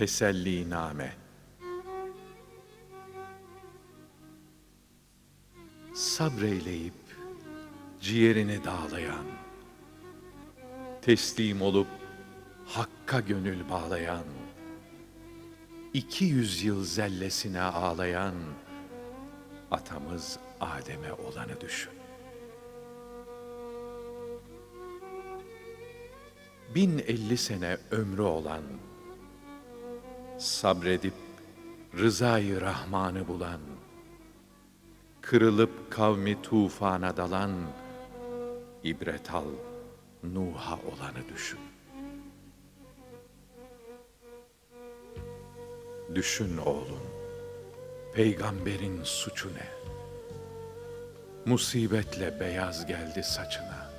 Teselliname Sabreyleyip ciğerini dağlayan, teslim olup hakka gönül bağlayan, iki yüzyıl zellesine ağlayan atamız Adem'e olanı düşün. Bin elli sene ömrü olan, sabredip rızayı Rahman'ı bulan, kırılıp kavmi tufana dalan, ibret al Nuh'a olanı düşün. Düşün oğlum, peygamberin suçu ne? Musibetle beyaz geldi saçına.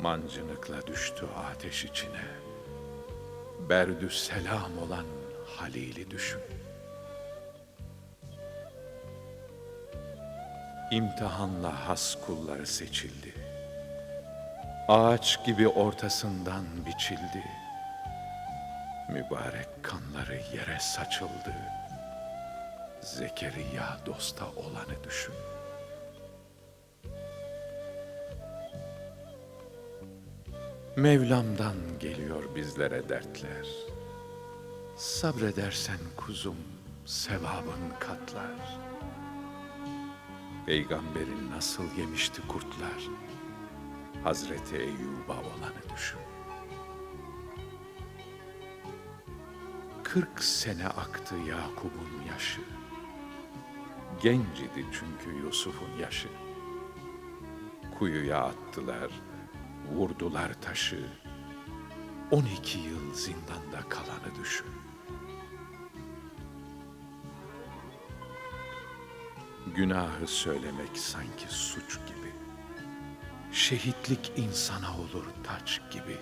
Mancınıkla düştü ateş içine. Berdü selam olan Halil'i düşün. İmtihanla has kulları seçildi. Ağaç gibi ortasından biçildi. Mübarek kanları yere saçıldı. Zekeriya dosta olanı düşün. Mevlam'dan geliyor bizlere dertler. Sabredersen kuzum sevabın katlar. Peygamberin nasıl yemişti kurtlar. Hazreti Eyyub'a olanı düşün. Kırk sene aktı Yakub'un yaşı. Genç idi çünkü Yusuf'un yaşı. Kuyuya attılar, vurdular taşı. On iki yıl zindanda kalanı düşün. Günahı söylemek sanki suç gibi. Şehitlik insana olur taç gibi.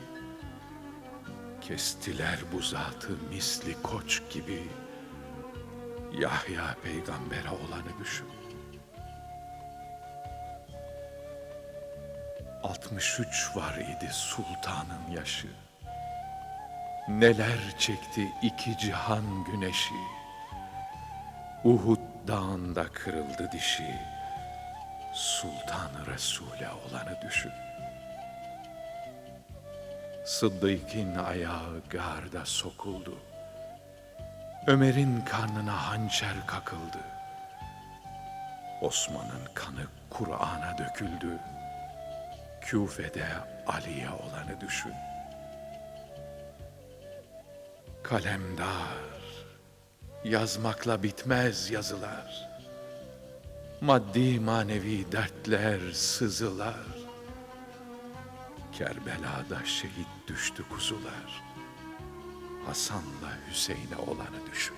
Kestiler bu zatı misli koç gibi. Yahya peygambere olanı düşün. 63 var idi sultanın yaşı. Neler çekti iki cihan güneşi. Uhud dağında kırıldı dişi. Sultan Resul'e olanı düşün. Sıddık'ın ayağı garda sokuldu. Ömer'in karnına hançer kakıldı. Osman'ın kanı Kur'an'a döküldü. Küfe'de Ali'ye olanı düşün. Kalemdar, yazmakla bitmez yazılar. Maddi manevi dertler, sızılar. Kerbela'da şehit düştü kuzular. Hasan'la Hüseyin'e olanı düşün.